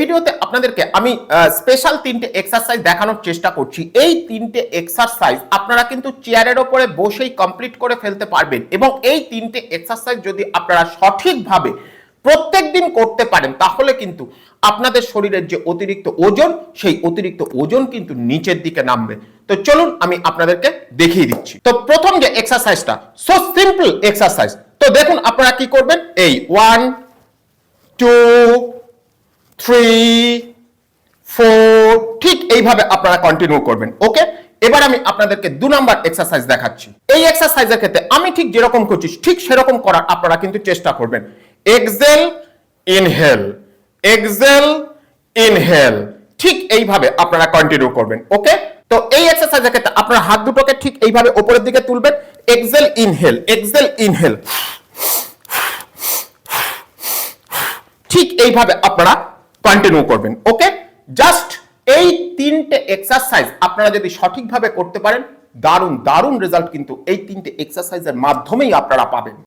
ভিডিওতে আপনাদেরকে আমি স্পেশাল তিনটে এক্সারসাইজ দেখানোর চেষ্টা করছি। এই তিনটে এক্সারসাইজ আপনারা কিন্তু চেয়ারের ওপরে বসেই কমপ্লিট করে ফেলতে পারবেন এবং এই তিনটে এক্সারসাইজ যদি আপনারা সঠিকভাবে প্রত্যেক দিন করতে পারেন, তাহলে কিন্তু আপনাদের শরীরের যে অতিরিক্ত ওজন, সেই অতিরিক্ত ওজন কিন্তু নিচের দিকে নামবে। তো চলুন আমি আপনাদেরকে দেখিয়ে দিচ্ছি। তো প্রথম যে এক্সারসাইজটা সো সিম্পল এক্সারসাইজ তো দেখুন আপনারা কি করবেন, এই ওয়ান টু থ্রি ফোর ঠিক এইভাবে আপনারা কন্টিনিউ করবেন ওকে এবার আমি আপনাদেরকে দু নাম্বার এক্সারসাইজ দেখাচ্ছি। এই এক্সারসাইজের ক্ষেত্রে আমি ঠিক যেরকম করছি, ঠিক সেরকম করার আপনারা কিন্তু চেষ্টা করবেন। এক্সেল ইনহেল এক্সেল ইনহেল ঠিক এইভাবে আপনারা কন্টিনিউ করবেন ওকে তো এই এক্সারসাইজের ক্ষেত্রে আপনারা হাত দুটোকে ঠিক এইভাবে উপরের দিকে তুলবেন। এক্সেল ইনহেল এক্সেল ইনহেল ঠিক এইভাবে আপনারা কন্টিনিউ করবেন ওকে জাস্ট এই তিনটে এক্সারসাইজ আপনারা যদি সঠিকভাবে করতে পারেন, দারুণ দারুণ রেজাল্ট কিন্তু এই তিনটে এক্সারসাইজের মাধ্যমেই আপনারা পাবেন।